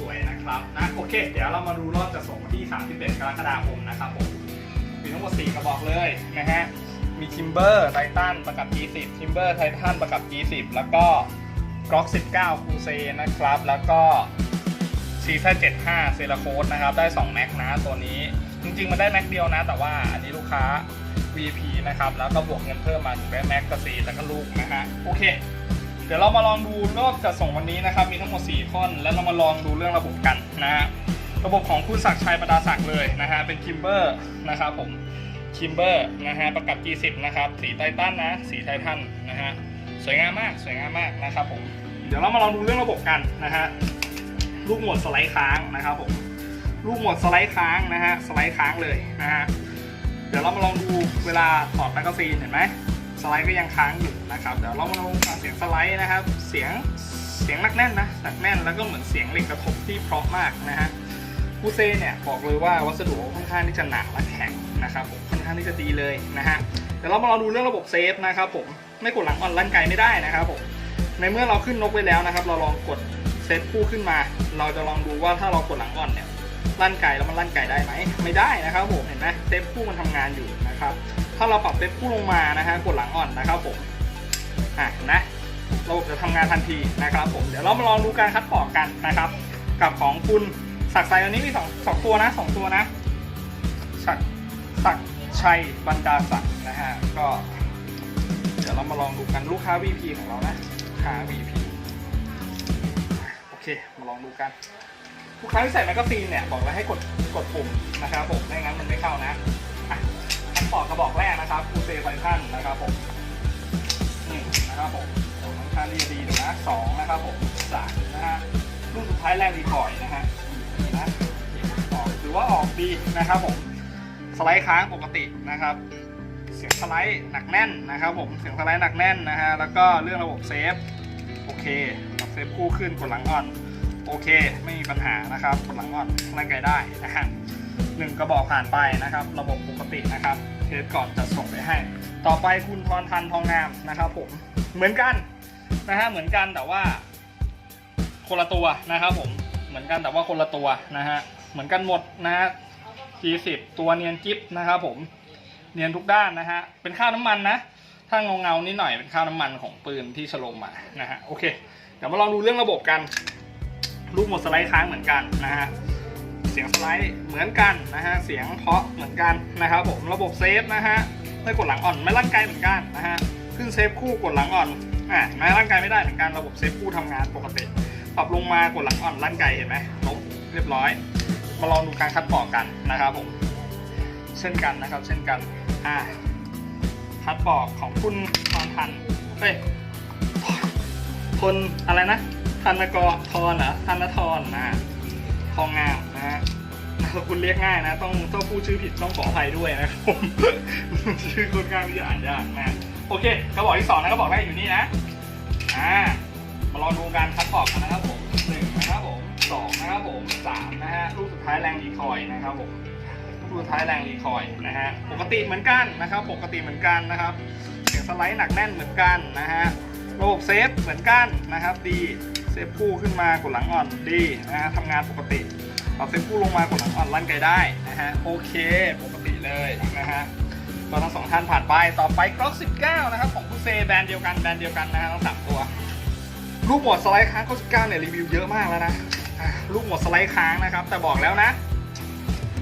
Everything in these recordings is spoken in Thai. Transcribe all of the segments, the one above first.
สวยๆนะครับนะโอเค เดี๋ยวเรามาดูรอบจะส่งที่ 31 กรกฎาคมนะครับผมมีทั้งหมด 4 กระบอกเลยนะฮะมีทิมเบอร์ไททันประกับ G10 ทิมเบอร์ไททันประกับ G10 แล้วก็กล็อก19คูเซนะครับ แล้วก็ซีซั่น75เซราโคสนะครับ ได้ 2 แม็กนะตัวนี้ จริงๆ มันได้แม็กเดียวนะ แต่ว่าอันนี้ลูกค้า VP นะครับ แล้วก็บวกเงินเพิ่มมาถึงได้แม็กกระสีแล้วก็ลูกนะฮะ โอเค เดี๋ยวเรามาลองดูรอบจะส่งวันนี้นะครับ มีทั้งหมด4ข้อน แล้วเรามาลองดูเรื่องระบบกันนะฮะระบบของคุณศักชัยประดาศักดิ์เลยนะฮะเป็นคิมเบอร์นะครับผมคิมเบอร์นะฮะประกับ G10 นะครับสีไททันนะสีไททันนะฮะสวยงามมากสวยงามมากนะครับผมเดี๋ยวเรามาลองดูเรื่องระบบกันนะฮะลูกหมดสไลด์ค้างนะครับผมลูกหมดสไลด์ค้างนะฮะสไลด์ค้างเลยนะฮะเดี๋ยวเรามาลองดูเวลาถอดแมกกาซีนเห็นไหม สไลด์ก็ยังค้างอยู่นะครับเดี๋ยวเรามาลองฟังเสียงสไลด์นะครับ เสียงเสียงหนักแน่นนะหนักแน่นแล้วก็เหมือนเสียงเหล็กกระทบที่เพราะมากนะฮะคูเซเนี่ยบอกเลยว่าวัสดุค่อนข้างที่จะหนาและแข็งนะครับผมค่อนข้างที่จะดีเลยนะฮะเดี๋ยวเรามาลองดูเรื่องระบบเซฟนะครับผมไม่กดหลังอ่อนลั่นไกลไม่ได้นะครับผมในเมื่อเราขึ้นนกไปแล้วนะครับ เราลองกดเซฟคู่ขึ้นมา เราจะลองดูว่าถ้าเรากดหลังอ่อนเนี่ยลั่นไก่แล้วมันลั่นไก่ได้ไหมไม่ได้นะครับผมเห็นไหมเซฟคู่มันทำงานอยู่นะครับ ถ้าเราปรับเซฟคู่ลงมานะฮะกดหลังอ่อนนะครับผมอะนะระบบจะทำงานทันทีนะครับผมเดี๋ยวเรามาลองดูการคัดปอกกันนะครับ กับของคุณศักดิ์ชัยอันนี้มีสองสองตัวนะสองตัวนะศักดิ์ศักชัยบรรดาศักดิ์นะฮะก็ เดี๋ยวเรามาลองดูกันลูกค้า VP ของเรานะลูกค้า VP โอเคมาลองดูกันทุกครั้งที่ใส่แมกกาซีนเนี่ยบอกเลยให้กดกดปุ่มนะครับผมไม่งั้นมันไม่เข้านะ อะอันปอกกระบอกแรกนะครับคูเซไฟทันนะครับผมนี่นะครับผมค่อนข้างที่จะดีดูนะสองนะครับผมสามนะฮะลูกสุดท้ายแรงดีคอยนะฮะนี่นะออกถือว่าออกดีนะครับผมสไลด์ค้างปกตินะครับ เสียงสไลด์หนักแน่นนะครับผมเสียงสไลด์หนักแน่นนะฮะแล้วก็เรื่องระบบเซฟโอเคเซฟคู่ขึ้นกดหลังอ่อนโอเค ไม่มีปัญหานะครับกดหลังก่อนร่างกายได้นะฮะ หนึ่งกระบอกผ่านไปนะครับ ระบบปกตินะครับเทสก่อนจะส่งไปให้ ต่อไปคุณพรพันทองงามนะครับผมเหมือนกันนะฮะเหมือนกันแต่ว่า คนละตัวนะครับผมเหมือนกันแต่ว่าคนละตัวนะฮะเหมือนกันหมดนะฮะ G10 ตัวเนียนจิ๊บนะครับผมเนียนทุกด้านนะฮะเป็นค่าน้ำมันนะถ้าเงาเงานิดหน่อยเป็นค่าน้ำมันของปืนที่ฉลมมานะฮะโอเคเดี๋ยวมาลองดูเรื่องระบบกัน ลูกหมดสไลด์ค้างเหมือนกันนะฮะ สียงสไลด์เหมือนกันนะฮะ เสียงเพาะเหมือนกันนะครับผม ระบบเซฟนะฮะไม่กดหลังอ่อนไม่ร่างกายเหมือนกันนะฮะ ขึ้นเซฟคู่กดหลังอ่อน อ่าไม่ร่างกายไม่ได้เหมือนกัน ระบบเซฟคู่ทำงานปกติ ปรับลงมากดหลังอ่อนร่างกายเห็นไหมลบเรียบร้อย มาลองดูการคัดปอกกันนะครับผม เช่นกันนะครับ เช่นกัน อ่า คัดปอกของคุณพรพันเฮ้ยทนอะไรนะธนกรทรเหรอธนทรนะทองงาม นะฮะคุณเรียกง่ายนะ ต้องต้องพูดชื่อผิดต้องขออภัยด้วยนะครับผมชื่อคนกลางที่อ่านยากนะโอเคกระบอกที่สองนะกระบอกแรกอยู่นี่นะอ่ามาลองดูการคัดปอกกันนะครับผมหนึ่งนะครับผมสองนะครับผมสามนะฮะลูกสุดท้ายแรงรีคอยนะครับผมลูกสุดท้ายแรงรีคอยนะฮะปกติเหมือนกันนะครับ ปกติเหมือนกันนะครับเสียงสไลด์หนักแน่นเหมือนกันนะฮะระบบเซฟเหมือนกันนะครับ ดีเซฟคู่ขึ้นมากดหลังอ่อนดีนะฮะทำงานปกติ เอาเซฟคู่ลงมากดหลังอ่อนลั่นไกลได้นะฮะโอเคปกติเลยนะฮะเราทั้งสองท่านผ่านไปต่อไปกล็อก 19 นะครับของคุณเซแบรนด์เดียวกันแบรนด์เดียวกันนะฮะทั้งสามตัวลูกหมดสไลด์ค้างกล็อก19เนี่ยรีวิวเยอะมากแล้วนะลูกหมดสไลด์ค้างนะครับ แต่บอกแล้วนะ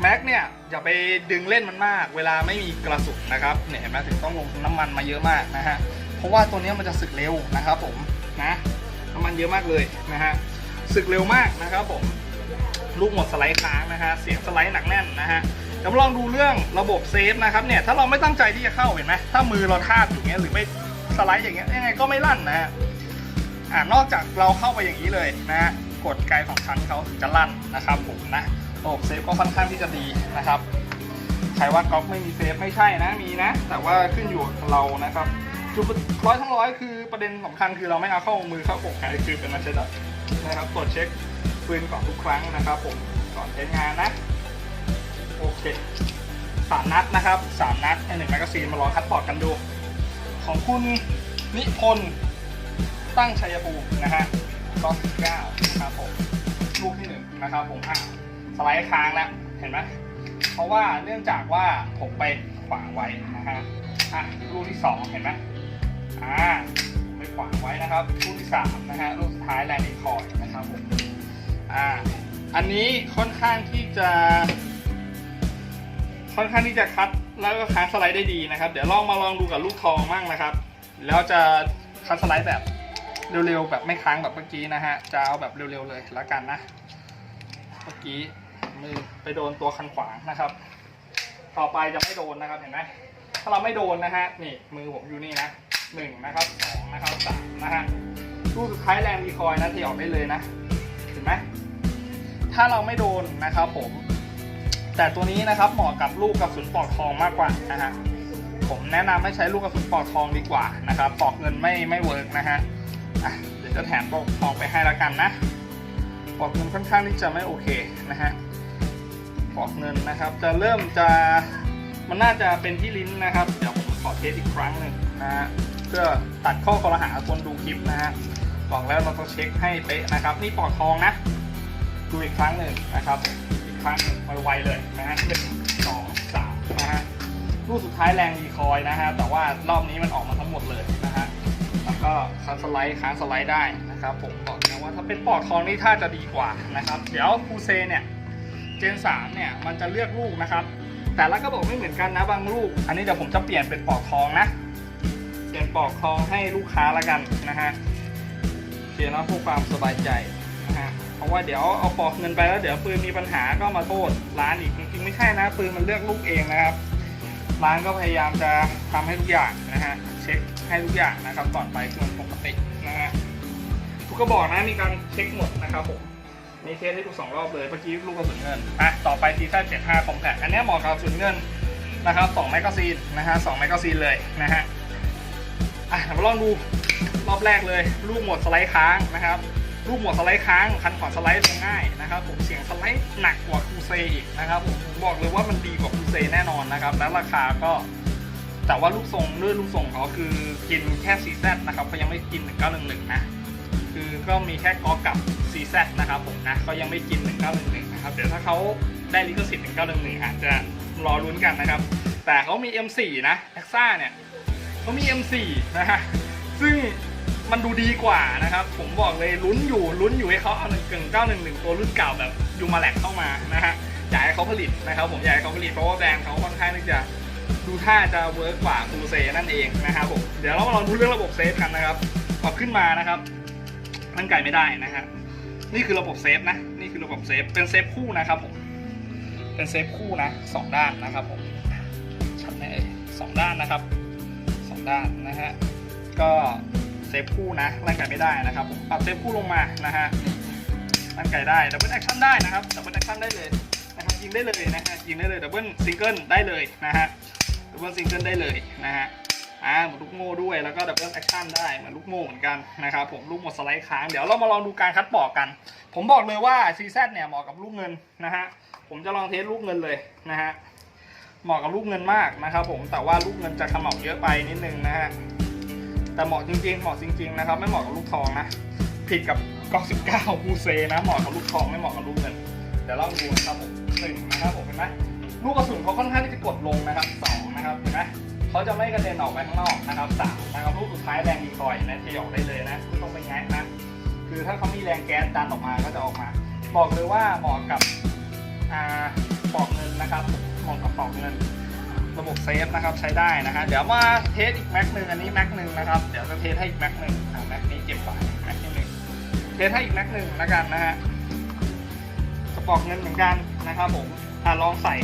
แม็กเนี่ยอย่าไปดึงเล่นมันมาก เวลาไม่มีกระสุนนะครับเนี่ยเห็นไหมถึงต้องลงน้ำมันมาเยอะมากนะฮะเพราะว่าตัวนี้มันจะสึกเร็วนะครับผมนะน้ำมันเยอะมากเลยนะฮะสึกเร็วมากนะครับผม ลูกหมดสไลด์ค้างนะฮะเสียงสไลด์หนักแน่นนะฮะเดี๋ยวมาลองดูเรื่องระบบเซฟนะครับเนี่ยถ้าเราไม่ตั้งใจที่จะเข้าเห็นไหมถ้ามือเราทาบอยู่เงี้ยหรือไม่สไลด์อย่างเงี้ยยังไงก็ไม่ลั่นนะฮะอ่านอกจากเราเข้าไปอย่างนี้เลยนะฮะกดไกลของชั้นเขาถึงจะลั่นนะครับผมนะระบบเซฟก็ค่อนข้างที่จะดีนะครับใครว่าก๊อกไม่มีเซฟไม่ใช่นะมีนะ แต่ว่าขึ้นอยู่กับเรานะครับจุดร้อยทั้งร้อยคือประเด็นสำคัญคือเราไม่เอาเข้ามือเข้าอกใครคือเป็นมาเชดนะครับตรวจเช็ค ปืนก่อนทุกครั้งนะครับ ผมก่อนใช้งานนะโอเคสามนัดนะครับสามนัดให้หนึ่งแมกกาซีนมาลองคัดปอดกันดู ของคุณนิพนธ์ตั้งชัยภูมินะฮะก็เก้านะครับผมลูกที่หนึ่งนะครับ ผมอะสไลด์ค้างแล้วเห็นไหมเพราะว่าเนื่องจากว่าผมไปขวางไว้นะฮะอะลูกที่สองเห็นไหมอ่าไปขวางไว้นะครับลูกที่สามนะฮะลูกสุดท้ายแลนดิคอยนะครับผม อ่า อันนี้ค่อนข้างที่จะ ค่อนข้างที่จะคัดแล้วก็ค้างสไลด์ได้ดีนะครับ เดี๋ยวลองมาลองดูกับลูกทองมั่งนะครับ แล้วจะคัดสไลด์แบบเร็วๆแบบไม่ค้างแบบเมื่อกี้นะฮะ จะเอาแบบเร็วๆเลยล้วกันนะ เมื่อกี้มือไปโดนตัวคันขวางนะครับ ต่อไปจะไม่โดนนะครับเห็นไหมถ้าเราไม่โดนนะฮะนี่มือผมอยู่นี่นะหนึ่งนะครับสองนะครับสามนะฮะลูกสุดท้ายแรงดีคอยนะเทออกได้เลยนะ ห็นไหมถ้าเราไม่โดนนะครับผม แต่ตัวนี้นะครับเหมาะกับลูกกระสุนปลอกทองมากกว่านะฮะผมแนะนำให้ใช้ลูกกระสุนปลอกทองดีกว่านะครับปลอกเงินไม่ไม่เวิร์กนะฮะอะเดี๋ยวจะแถมปอกทองไปให้แล้วกันนะปลอกเงินค่อนข้างที่จะไม่โอเคนะฮะปลอกเงินนะครับ จะเริ่มจะมันน่าจะเป็นที่ลิ้นนะครับ เดี๋ยวผมขอเทสอีกครั้งหนึ่งนะฮะเพื่อตัดข้อคอรหาคนดูคลิปนะฮะ บอกแล้วเราต้องเช็คให้เป๊ะนะครับ นี่ปลอกทองนะ ดูอีกครั้งหนึ่งนะครับ อีกครั้งหนึ่งไวๆเลยนะฮะหนึ่งสองสามนะฮะลูกสุดท้ายแรงดีคอยนะฮะ แต่ว่ารอบนี้มันออกมาทั้งหมดเลยนะฮะ แล้วก็ค้างสไลด์ค้างสไลด์ได้นะครับ ผมบอกนะว่าถ้าเป็นปลอกทองนี่ท่าจะดีกว่านะครับ เดี๋ยวคูเซเนี่ยเจนสามเนี่ยมันจะเลือกลูกนะครับ แต่ละก็บอกไม่เหมือนกันนะบางลูก อันนี้เดี๋ยวผมจะเปลี่ยนเป็นปลอกทองนะ เปลี่ยนปลอกทองให้ลูกค้าละกันนะฮะ เปลี่ยนแล้วเพื่อความสบายใจนะฮะเพราะว่าเดี๋ยวเอาปอกเงินไปแล้วเดี๋ยวปืนมีปัญหาก็มาโทษร้านอีกจริงๆไม่ใช่นะปืนมันเลือกลูกเองนะครับร้านก็พยายามจะทำให้ทุกอย่างนะฮะเช็คให้ทุกอย่างนะครับก่อนไปคือมันปกตินะฮะทุกกระบอกนะมีการเช็คหมดนะครับผมมีเทสให้ดูสองรอบเลยเมื่อกี้ลูกกระสุนเงินอะต่อไปทีซ่า75คอมแพคอันนี้เหมาะกับกระสุนเงินนะครับ2แมกกาซีนนะฮะ2แมกกาซีนเลยนะฮะอะมาลองดู รอบแรกเลยลูกหมดสไลด์ค้างนะครับลูกหมวดสไลด์ค้างคันขวาสไลด์ลงง่ายนะครับ ผมเสียงสไลด์หนักกว่าคูเซอีกนะครับผมบอกเลยว่ามันดีกว่าคูเซแน่นอนนะครับ และราคาก็ แต่ว่าลูกทรงด้วยลูกทรงเขาคือกินแค่ 4Z นะครับเขายังไม่กิน1911นะคือก็มีแค่กอกับ 4Z นะครับผมนะเขายังไม่กิน1911นะครับเดี๋ยวถ้าเขาได้ลิขสิทธิ์1911อาจจะรอลุ้นกันนะครับ แต่เขามี M4 นะแอ็กซ่าเนี่ยเขามี M4 นะฮะซึ่ง มันดูดีกว่านะครับ ผมบอกเลยลุ้นอยู่ลุ้นอยู่ให้เขาเอาหนึ่งเก่งเก้าหนึ่งหนึ่งตัวรุ่นเก่าแบบยูมาแลกเข้ามานะฮะอยากให้เขาผลิตนะครับ ผมอยากให้เขาผลิตเพราะว่าแบรนด์เขาค่อนข้างที่จะดูท่าจะเวิร์กกว่าคูเซนั่นเองนะครับผมเดี๋ยวเรามาลองดูเรื่องระบบเซฟกันนะครับพอขึ้นมานะครับนั่นไก่ไม่ได้นะฮะนี่คือระบบเซฟนะนี่คือระบบเซฟเป็นเซฟคู่นะครับผมเป็นเซฟคู่นะสองด้านนะครับผมชัดไหมเอ่ยสองด้านนะครับสองด้านนะฮะก็ เซฟคู่นะร่างกายไม่ได้นะครับผมปรับเซฟคู่ลงมานะฮะร่างกายได้ดับเบิลแอคชั่นได้นะครับดับเบิลแอคชั่นได้เลยนะครับยิงได้เลยนะฮะยิงได้เลยดับเบิลซิงเกิลได้เลยนะฮะดับเบิลซิงเกิลได้เลยนะฮะอ่าเหมือนลูกโม่ด้วยแล้วก็ดับเบิลแอคชั่นได้เหมือนลูกโม่เหมือนกันนะครับผมลูกหมดสไลด์ค้างเดี๋ยวเรามาลองดูการคัดปอกกัน ผมบอกเลยว่าซีแซเนี่ยเหมาะกับลูกเงินนะฮะผมจะลองเทสลูกเงินเลยนะฮะเหมาะกับลูกเงินมากนะครับผมแต่ว่าลูกเงินจะขมับเยอะไปนิดนึงนะฮะ แต่เหมาะจริงๆ เหมาะจริง ๆ นะครับ ไม่เหมาะกับลูกทองนะ ผิดกับกอก19บูเซนะ เหมาะกับลูกทองไม่เหมาะกับลูกเงินเดี๋ยวลองดูนะครับผมหนึ่งนะครับผมเห็นไหมลูกกระสุนเขาค่อนข้างที่จะกดลงนะครับสองนะครับเห็นไหมเขาจะไม่กระเด็นออกไปข้างนอกนะครับสามนะครับลูกสุดท้ายแรงดีคอยนะเทออกได้เลยนะไม่ต้องไปแงะนะ คือถ้าเขามีแรงแก๊สดันออกมาก็จะออกมา บอกเลยว่าเหมาะกับอ่าปอกเงินนะครับเหมาะกับปอกเงิน ระบบเซฟนะครับใช้ได้นะฮะเดี๋ยวมาเทสอีกแม็กหนึ่งอันนี้แม็กหนึ่งนะครับเดี๋ยวจะเทสให้อีกแม็กหนึ่งอ่าแม็กนี้เก็บไว้แม็กที่หนึ่งเทสให้อีกแม็กหนึ่งแล้วกันนะฮะกระบอกเงินเหมือนกันนะครับผมอ่าลองใส่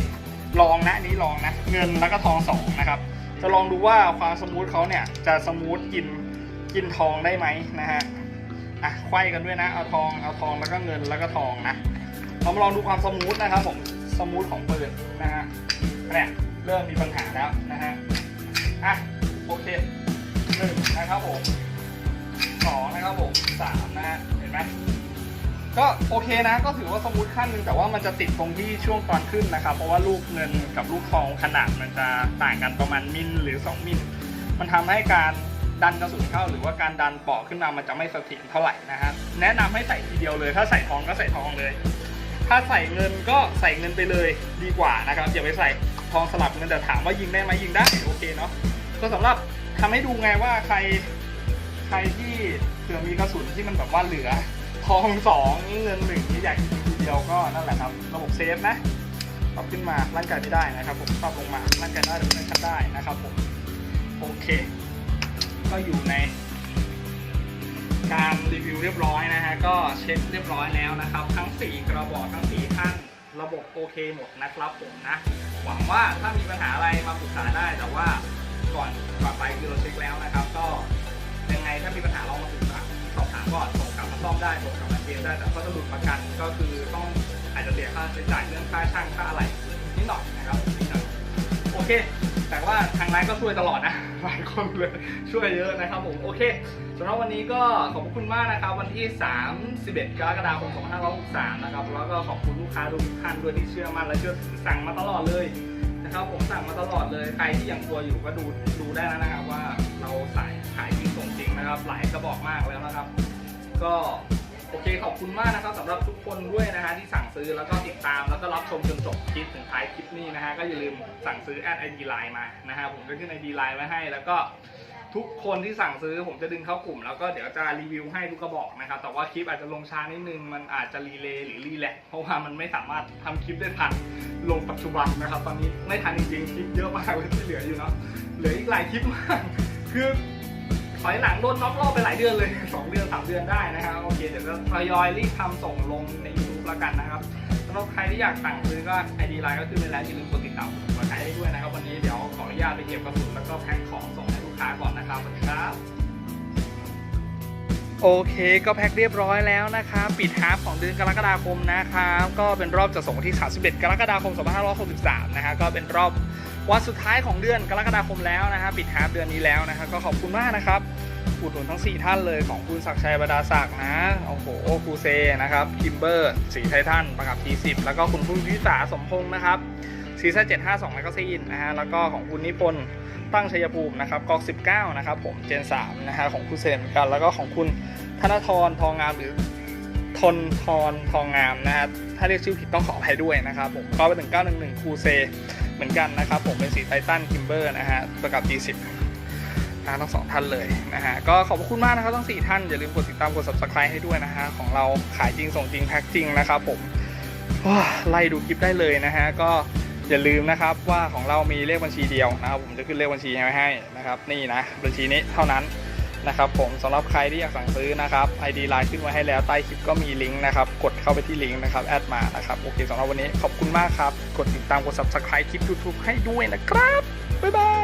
ลองนะอันนี้ลองนะเงินแล้วก็ทองสองนะครับจะลองดูว่าความสมูทเขาเนี่ยจะสมูทกินกินทองได้ไหมนะฮะอะไขว้กันด้วยนะเอาทองเอาทองแล้วก็เงินแล้วก็ทองนะเรามาลองดูความสมูทนะครับผมสมูทของปืนนะฮะเนี่ย เริ่มมีปัญหาแล้วนะฮะอะโอเคหนึ่งนะครับผมสองนะครับผมสามนะฮะเห็นไหมก็โอเคนะก็ถือว่าสมูทขั้นหนึ่งแต่ว่ามันจะติดตรงที่ช่วงตอนขึ้นนะครับ เพราะว่าลูกเงินกับลูกทองขนาดมันจะต่างกันประมาณมิลหรือ 2 มิลมันทำให้การดันกระสุนเข้าหรือว่าการดันปอกขึ้นมามันจะไม่เสถียรเท่าไหร่นะฮะแนะนำให้ใส่ทีเดียวเลย ถ้าใส่ทองก็ใส่ทองเลย ถ้าใส่เงินก็ใส่เงินไปเลยดีกว่านะครับอย่าไปใส่ ทองสลับเงินแต่ถามว่ายิงได้ไหมยิงได้โอเคเนาะก็สำหรับทำให้ดูไงว่าใครใครที่เผื่อมีกระสุนที่มันแบบว่าเหลือ ทองสองเงินหนึ่งที่อยากยิงทีเดียวก็นั่นแหละครับ ระบบเซฟนะปรับขึ้นมาร่างกายไม่ได้นะครับผมปรับลงมาร่างกายได้หรือไม่ชันได้นะครับผมโอเค ก็อยู่ในการรีวิวเรียบร้อยนะฮะก็เช็คเรียบร้อยแล้วนะครับ ทั้ง 4 กระบอกทั้ง4ท่าน ระบบโอเคหมดนะครับผมนะ หวังว่าถ้ามีปัญหาอะไรมาปรึกษาได้แต่ว่าก่อนก่อนไปคือเราเช็คแล้วนะครับ ก็ยังไงถ้ามีปัญหาเรามาปรึกษาสอบถามก่อนส่งกลับมาซ่อมได้ส่งกลับมาเทสได้แต่ก็จะหลุดประกันก็คือต้องอาจจะเสียค่าใช้จ่ายเรื่องค่าช่างค่าอะไรนิดหน่อยนะครับโอเค แต่ว่าทางร้านก็ช่วยตลอดนะหลายคนเลยช่วยเยอะนะครับผมโอเคสำหรับวันนี้ก็ขอบคุณมากนะครับ วันที่ 31 กรกฎาคม 2563 นะครับแล้ว ขอบคุณลูกค้าทุกท่านด้วยที่เชื่อมั่นและเชื่อสั่งมาตลอดเลยนะครับผมสั่งมาตลอดเลยใครที่ยังกลัวอยู่ก็ดูดูได้แล้วนะครับว่าเราสายขายจริงส่งจริงนะครับ หลายกระบอกมากแล้วนะครับ ก็โอเคขอบคุณมากนะครับสำหรับทุกคนด้วยนะฮะที่สั่งซื้อแล้วก็ติดตามแล้วก็รับชมจนจบคลิปถึงท้ายคลิปนี้นะฮะก็อย่าลืมสั่งซื้อแอดไอดีไลน์มานะฮะผมจะขึ้นไอดีไลน์ไว้ให้แล้วก็ ทุกคนที่สั่งซื้อผมจะดึงเข้ากลุ่ม แล้วก็เดี๋ยวจะรีวิวให้ทุกกระบอกนะครับ แต่ว่าคลิปอาจจะลงช้านิดนึง มันอาจจะรีเลย์หรือรีแลกเพราะว่ามันไม่สามารถทำคลิปได้ทันลงปัจจุบันนะครับ ตอนนี้ไม่ทันจริงๆ คลิปเยอะมากเลยที่เหลืออยู่เนาะ เหลืออีกหลายคลิปมาก คือถอยหลังโดนน็อกรอบไปหลายเดือนเลยสองเดือนสามเดือนได้นะครับโอเคเดี๋ยวจะทยอยรีบทำส่งลงใน YouTube แล้วกันนะครับสำหรับใครที่อยากสั่งซื้อก็ไอดีไลน์ก็ขึ้นไปแล้วอย่าลืมกดติดตามกดใช้ให้ด้วยนะครับ วันนี้เดี๋ยวขออนุญาตไปเก็บกระสุนแล้วก็แพ็คของส่ง กค้าก่อนนะครับสวัสดีครับ โอเคก็แพ็คเรียบร้อยแล้วนะครับปิดฮาร์ฟของเดือนกรกฎาคมนะครับก็เป็นรอบจะส่งวันที่ 31 กรกฎาคม 2563 นะฮะก็เป็นรอบวันสุดท้ายของเดือนกรกฎาคมแล้วนะฮะปิดฮาร์ฟเดือนนี้แล้วนะฮะก็ขอบคุณมากนะครับอุดหนุนทั้ง 4 ท่านเลยของคุณศักชัยบดาศักนะ โอ้โหคูเซนะครับคิมเบอร์สีไททันประกับทีสิบแล้วก็คุณพุ่งพิสาสมพงษ์นะครับซีซั่น752แมกกาซีนนะฮะแล้วก็ของคุณนิพนธ์ ตั้งชัยภูมินะครับกอก19 นะครับผมเจน3นะฮะของคุณเซนเหมือนกัน แล้วก็ของคุณธนทรทองงามหรือทนทรทองงามนะฮะถ้าเรียกชื่อผิดต้องขออภัยด้วยนะครับผมก็เป็น1911คูเซเหมือนกันนะครับผมเป็นสีไททันคิมเบอร์นะฮะประกับ G10 นะทั้งสองท่านเลยนะฮะก็ขอบคุณมากนะครับทั้ง 4 ท่าน อย่าลืมกดติดตามกด subscribe ให้ด้วยนะฮะของเราขายจริงส่งจริงแพ็คจริงนะครับผมไล่ดูคลิปได้เลยนะฮะก็ อย่าลืมนะครับว่าของเรามีเลขบัญชีเดียวนะครับผมจะขึ้นเลขบัญชีไว้ให้นะครับ นี่นะบัญชีนี้เท่านั้นนะครับ ผมสำหรับใครที่อยากสั่งซื้อนะครับ ID ไลน์ขึ้นไว้ให้แล้วใต้คลิปก็มีลิงก์นะครับ กดเข้าไปที่ลิงก์นะครับแอดมานะครับโอเคสำหรับวันนี้ขอบคุณมากครับ กดติดตามกด subscribe คลิป YouTube ให้ด้วยนะครับบ๊ายบาย